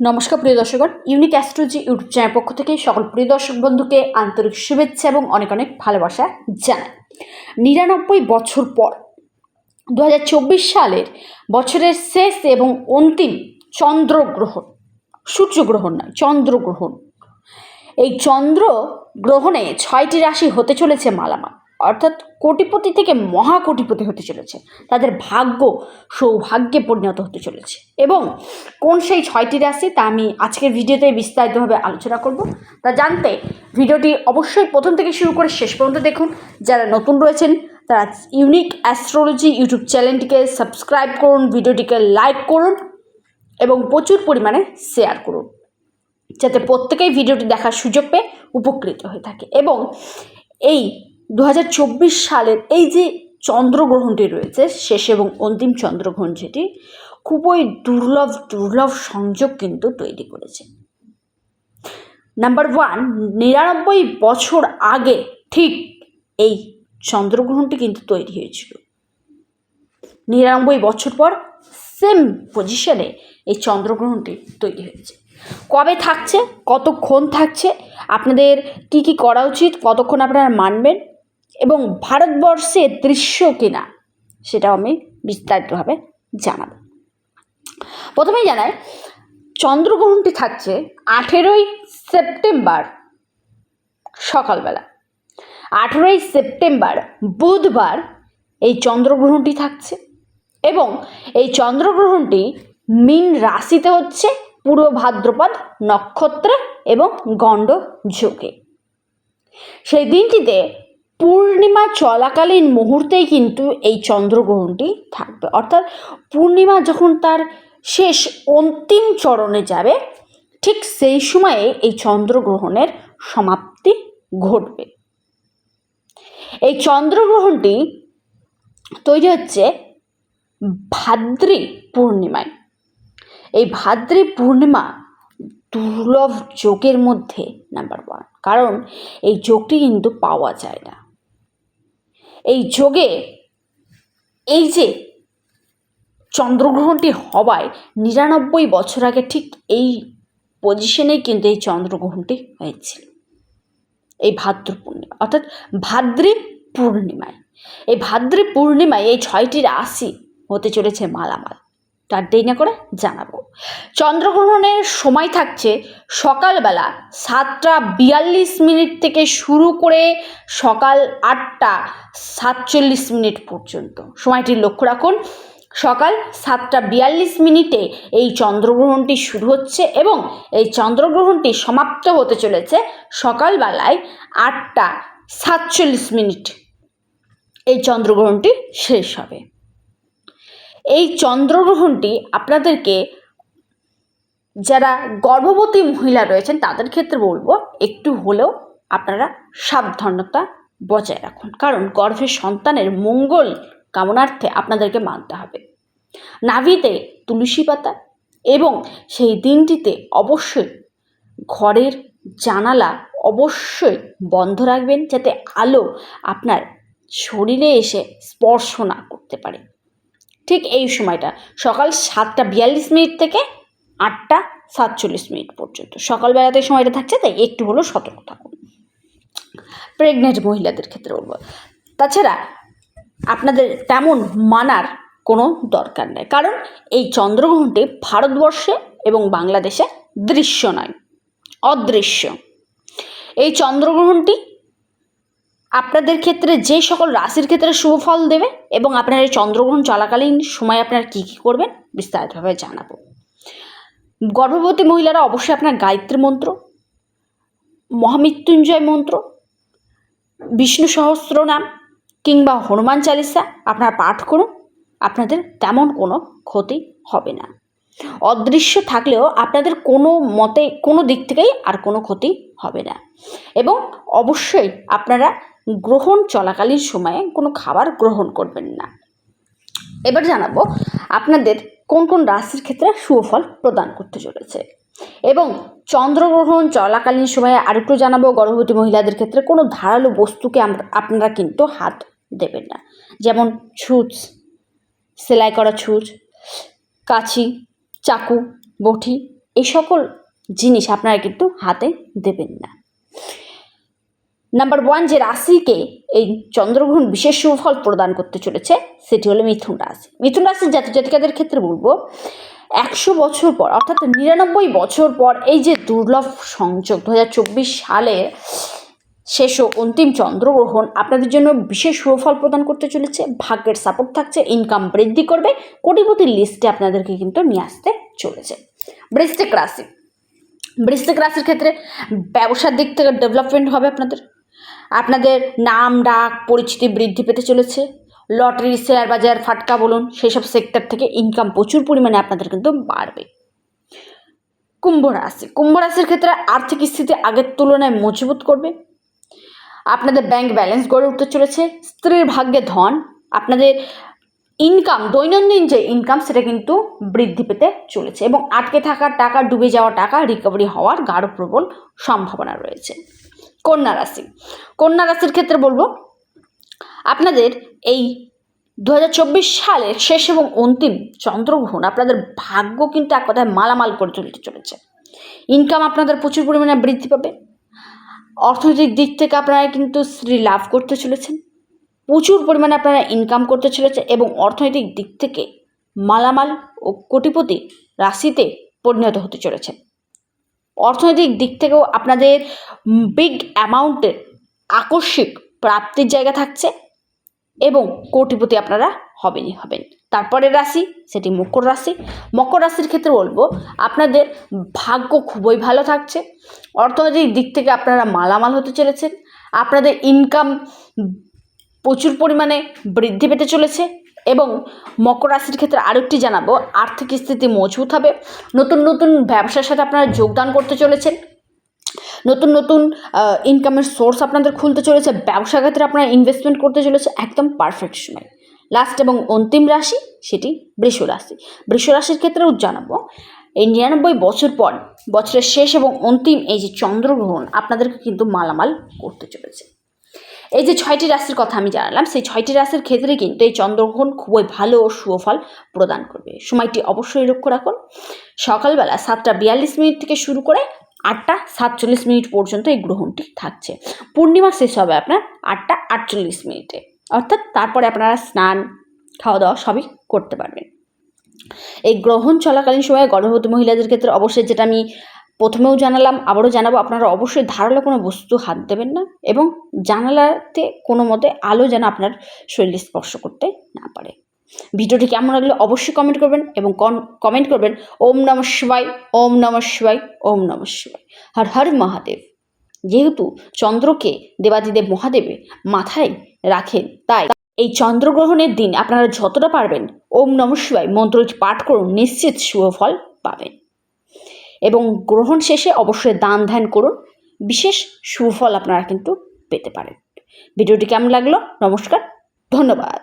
নমস্কার প্রিয় দর্শকগণ ইউনিক অ্যাস্ট্রোলজি ইউটিউব চ্যানেল পক্ষ থেকে সকল প্রিয় দর্শক বন্ধুকে আন্তরিক শুভেচ্ছা এবং অনেক অনেক ভালোবাসা জানাই। নিরানব্বই বছর পর দু হাজার চব্বিশ সালের বছরের শেষ এবং অন্তিম চন্দ্রগ্রহণ সূর্যগ্রহণ নয়, চন্দ্রগ্রহণ। এই চন্দ্র গ্রহণে ছয়টি রাশি হতে চলেছে মালামাল। অর্থাৎ কোটিপতি থেকে মহাকোটিপতি হতে চলেছে। তাদের ভাগ্য সৌভাগ্যে পরিণত হতে চলেছে। এবং কোন সেই ছয়টি রাশি তা আমি আজকের ভিডিওতে বিস্তারিতভাবে আলোচনা করব। তা জানতে ভিডিওটি অবশ্যই প্রথম থেকে শুরু করে শেষ পর্যন্ত দেখুন। যারা নতুন রয়েছেন, তারা ইউনিক অ্যাস্ট্রোলজি ইউটিউব চ্যানেলটিকে সাবস্ক্রাইব করুন, ভিডিওটিকে লাইক করুন এবং প্রচুর পরিমাণে শেয়ার করুন। যাতে প্রত্যেকেই ভিডিওটি দেখার সুযোগ পেয়ে উপকৃত হয়ে থাকে। এবং এই দু হাজার চব্বিশ সালের এই যে চন্দ্রগ্রহণটি রয়েছে, শেষ এবং অন্তিম চন্দ্রগ্রহণ যেটি, খুবই দুর্লভ দুর্লভ সংযোগ কিন্তু তৈরি করেছে। নাম্বার ওয়ান নিরানব্বই বছর আগে ঠিক এই চন্দ্রগ্রহণটি কিন্তু তৈরি হয়েছিল। নিরানব্বই বছর পর সেম পজিশনে এই চন্দ্রগ্রহণটি তৈরি হয়েছে। কবে থাকছে? কতক্ষণ থাকছে? আপনাদের কি কি করা উচিত? কতক্ষণ আপনারা মানবেন? এবং ভারতবর্ষের দৃশ্য কিনা সেটাও আমি বিস্তারিতভাবে জানাব। প্রথমেই জানাই, চন্দ্রগ্রহণটি থাকছে আঠেরোই সেপ্টেম্বর সকালবেলা। আঠেরোই সেপ্টেম্বর বুধবার এই চন্দ্রগ্রহণটি থাকছে এবং এই চন্দ্রগ্রহণটি মিন রাশিতে হচ্ছে পূর্ব ভাদ্রপদ নক্ষত্রে এবং গণ্ড যোগে। সেই দিনটিতে পূর্ণিমা চলাকালীন মুহূর্তেই কিন্তু এই চন্দ্রগ্রহণটি থাকবে। অর্থাৎ পূর্ণিমা যখন তার শেষ অন্তিম চরণে যাবে, ঠিক সেই সময়ে এই চন্দ্রগ্রহণের সমাপ্তি ঘটবে। এই চন্দ্রগ্রহণটি তৈরি হচ্ছে ভাদ্রী পূর্ণিমায়। এই ভাদ্রী পূর্ণিমা দুর্লভ যোগের মধ্যে নাম্বার ওয়ান কারণ এই যোগটি কিন্তু পাওয়া যায় না। এই যোগে এই যে চন্দ্রগ্রহণটি হওয়ায় নিরানব্বই বছর আগে ঠিক এই পজিশনেই কিন্তু এই চন্দ্রগ্রহণটি হয়েছিল। এই ভাদ্র পূর্ণিমা, অর্থাৎ ভাদ্রী পূর্ণিমায়। এই ভাদ্রী পূর্ণিমায় এই ছয়টি রাশি হতে চলেছে মালামাল। তার দেরি না করে জানাব। চন্দ্রগ্রহণের সময় থাকছে সকালবেলা সাতটা বিয়াল্লিশ মিনিট থেকে শুরু করে সকাল আটটা সাতচল্লিশ মিনিট পর্যন্ত। সময়টি লক্ষ্য রাখুন, সকাল সাতটা বিয়াল্লিশ মিনিটে এই চন্দ্রগ্রহণটি শুরু হচ্ছে এবং এই চন্দ্রগ্রহণটি সমাপ্ত হতে চলেছে সকালবেলায় আটটা সাতচল্লিশ মিনিট। এই চন্দ্রগ্রহণটি শেষ হবে। এই চন্দ্রগ্রহণটি আপনাদেরকে যারা গর্ভবতী মহিলা রয়েছেন, তাদের ক্ষেত্রে বলব, একটু হলেও আপনারা সাবধানতা বজায় রাখুন। কারণ গর্ভের সন্তানের মঙ্গল কামনার্থে আপনাদেরকে মানতে হবে। নাভিতে তুলসী পাতা এবং সেই দিনটিতে অবশ্যই ঘরের জানালা অবশ্যই বন্ধ রাখবেন, যাতে আলো আপনার শরীরে এসে স্পর্শ না করতে পারে। ঠিক এই সময়টা, সকাল সাতটা বিয়াল্লিশ মিনিট থেকে আটটা সাতচল্লিশ মিনিট পর্যন্ত। সকালবেলাতে সময়টা থাকছে, তাই একটু হলেও সতর্ক থাকুন। প্রেগনেন্ট মহিলাদের ক্ষেত্রে বলব। তাছাড়া আপনাদের তেমন মানার কোনো দরকার নেই। কারণ এই চন্দ্রগ্রহণটি ভারতবর্ষে এবং বাংলাদেশে দৃশ্য নয়, অদৃশ্য। এই চন্দ্রগ্রহণটি আপনাদের ক্ষেত্রে যে সকল রাশির ক্ষেত্রে শুভ ফল দেবে এবং আপনার এই চন্দ্রগ্রহণ চলাকালীন সময় আপনারা কী কী করবেন, বিস্তারিতভাবে জানাব। গর্ভবতী মহিলারা অবশ্যই আপনার গায়ত্রী মন্ত্র, মহামৃত্যুঞ্জয় মন্ত্র, বিষ্ণু সহস্র নাম কিংবা হনুমান চালিসা আপনারা পাঠ করুন, আপনাদের তেমন কোনো ক্ষতি হবে না। অদৃশ্য থাকলেও আপনাদের কোনো মতে, কোনো দিক থেকেই আর কোনো ক্ষতি হবে না। এবং অবশ্যই আপনারা গ্রহণ চলাকালীন সময়ে কোনো খাবার গ্রহণ করবেন না। এবার জানাব আপনাদের কোন কোন রাশির ক্ষেত্রে সুফল প্রদান করতে চলেছে। এবং চন্দ্রগ্রহণ চলাকালীন সময়ে আরেকটু জানাব, গর্ভবতী মহিলাদের ক্ষেত্রে কোনো ধারালো বস্তুকে আপনারা কিন্তু হাত দেবেন না। যেমন ছুঁচ, সেলাই করা ছুঁচ কাছি চাকু, বটি, এই সকল জিনিস আপনারা কিন্তু হাতে দেবেন না। নাম্বার ওয়ান যে রাশিকে এই চন্দ্রগ্রহণ বিশেষ সুফল প্রদান করতে চলেছে, সেটি হলো মিথুন রাশি। মিথুন রাশির জাতি জাতিকাদের ক্ষেত্রে বলব, একশো বছর পর, অর্থাৎ নিরানব্বই বছর পর এই যে দুর্লভ সংযোগ দু হাজার চব্বিশ সালে শেষ ও অন্তিম চন্দ্রগ্রহণ আপনাদের জন্য বিশেষ সুফল প্রদান করতে চলেছে, ভাগ্যের সাপোর্ট থাকছে ইনকাম বৃদ্ধি করবে, কোটিপতির লিস্টে আপনাদেরকে কিন্তু নিয়ে আসতে চলেছে। বৃশ্চিক রাশি। বৃশ্চিক রাশির ক্ষেত্রে ব্যবসার দিক থেকে ডেভেলপমেন্ট হবে আপনাদের। আপনাদের নাম, ডাক, পরিচিতি বৃদ্ধি পেতে চলেছে। লটারি, শেয়ার বাজার, ফাটকা বলুন, সেসব সেক্টর থেকে ইনকাম প্রচুর পরিমাণে আপনাদের কিন্তু বাড়বে। কুম্ভ রাশি। কুম্ভ রাশির ক্ষেত্রে আর্থিক স্থিতি আগের তুলনায় মজবুত করবে। আপনাদের ব্যাংক ব্যালেন্স গড়ে উঠতে চলেছে। স্ত্রীর ভাগ্যে ধন, আপনাদের ইনকাম দৈনন্দিন যে ইনকাম সেটা কিন্তু বৃদ্ধি পেতে চলেছে এবং আটকে থাকা টাকা, ডুবে যাওয়া টাকা রিকভারি হওয়ার গাঢ় প্রবল সম্ভাবনা রয়েছে। কন্যা রাশি। কন্যা রাশির ক্ষেত্রে বলব, আপনাদের এই দু হাজার চব্বিশ সালের শেষ এবং অন্তিম চন্দ্রগ্রহণ আপনাদের ভাগ্য কিন্তু এক কথায় মালামাল করে তুলতে চলেছে। ইনকাম আপনাদের প্রচুর পরিমাণে বৃদ্ধি পাবে। অর্থনৈতিক দিক থেকে আপনারা কিন্তু শ্রী লাভ করতে চলেছেন। প্রচুর পরিমাণে আপনারা ইনকাম করতে চলেছে এবং অর্থনৈতিক দিক থেকে মালামাল ও কোটিপতি রাশিতে পরিণত হতে চলেছে অর্থনৈতিক দিক থেকেও আপনাদের বিগ অ্যামাউন্টের আকস্মিক প্রাপ্তির জায়গা থাকছে এবং কোটিপতি আপনারা হবেনই হবেন। তারপরের রাশি, সেটি মকর রাশি। মকর রাশির ক্ষেত্রে বলব, আপনাদের ভাগ্য খুবই ভালো থাকছে। অর্থনৈতিক দিক থেকে আপনারা মালামাল হতে চলেছেন। আপনাদের ইনকাম প্রচুর পরিমাণে বৃদ্ধি পেতে চলেছে। এবং মকর রাশির ক্ষেত্রে আরেকটি জানাব, আর্থিক স্থিতি মজবুত হবে। নতুন নতুন ব্যবসার সাথে আপনারা যোগদান করতে চলেছেন। নতুন নতুন ইনকামের সোর্স আপনাদের খুলতে চলেছে। ব্যবসা ক্ষেত্রে আপনারা ইনভেস্টমেন্ট করতে চলেছে একদম পারফেক্ট সময়। লাস্ট এবং অন্তিম রাশি সেটি বৃষ রাশি। বৃষ রাশির ক্ষেত্রেও জানাব, এই নিরানব্বই বছর পর বছরের শেষ এবং অন্তিম এই যে চন্দ্রগ্রহণ আপনাদেরকে কিন্তু মালামাল করতে চলেছে। এই যে ছয়টি রাশির কথা আমি জানালাম, সেই ছয়টি রাশির ক্ষেত্রে কিন্তু এই চন্দ্রগ্রহণ খুবই ভালো ও সুফল প্রদান করবে। সময়টি অবশ্যই লক্ষ্য রাখুন। সকালবেলা সাতটা বিয়াল্লিশ মিনিট থেকে শুরু করে আটটা সাতচল্লিশ মিনিট পর্যন্ত এই গ্রহণটি থাকছে। পূর্ণিমা শেষ হবে আপনার আটটা আটচল্লিশ মিনিটে। অর্থাৎ তারপরে আপনারা স্নান খাওয়া দাওয়া সবই করতে পারবেন। এই গ্রহণ চলাকালীন সময়ে গর্ভবতী মহিলাদের ক্ষেত্রে অবশ্যই যেটা আমি প্রথমেও জানালাম, আবারও জানাব, আপনারা অবশ্যই ধারালো কোনো বস্তু হাত দেবেন না এবং জানালাতে কোনো মতে আলো যেন আপনার শরীরে স্পর্শ করতে না পারে। ভিডিওটি কেমন লাগল অবশ্যই কমেন্ট করবেন এবং কমেন্ট করবেন, ওম নম শিবাই ওম নম শিবাই ওম নম শিবাই হর হর মহাদেব। যেহেতু চন্দ্রকে দেবাদিদেব মহাদেবে মাথায় রাখেন, তাই এই চন্দ্রগ্রহণের দিন আপনারা যতটা পারবেন, ওম নম শিবাই মন্ত্রটি পাঠ করুন, নিশ্চিত শুভফল পাবেন। এবং গ্রহণ শেষে অবশ্যই দান ধ্যান করুন। বিশেষ সুফল আপনারা কিন্তু পেতে পারেন। ভিডিওটি কেমন লাগল? নমস্কার, ধন্যবাদ।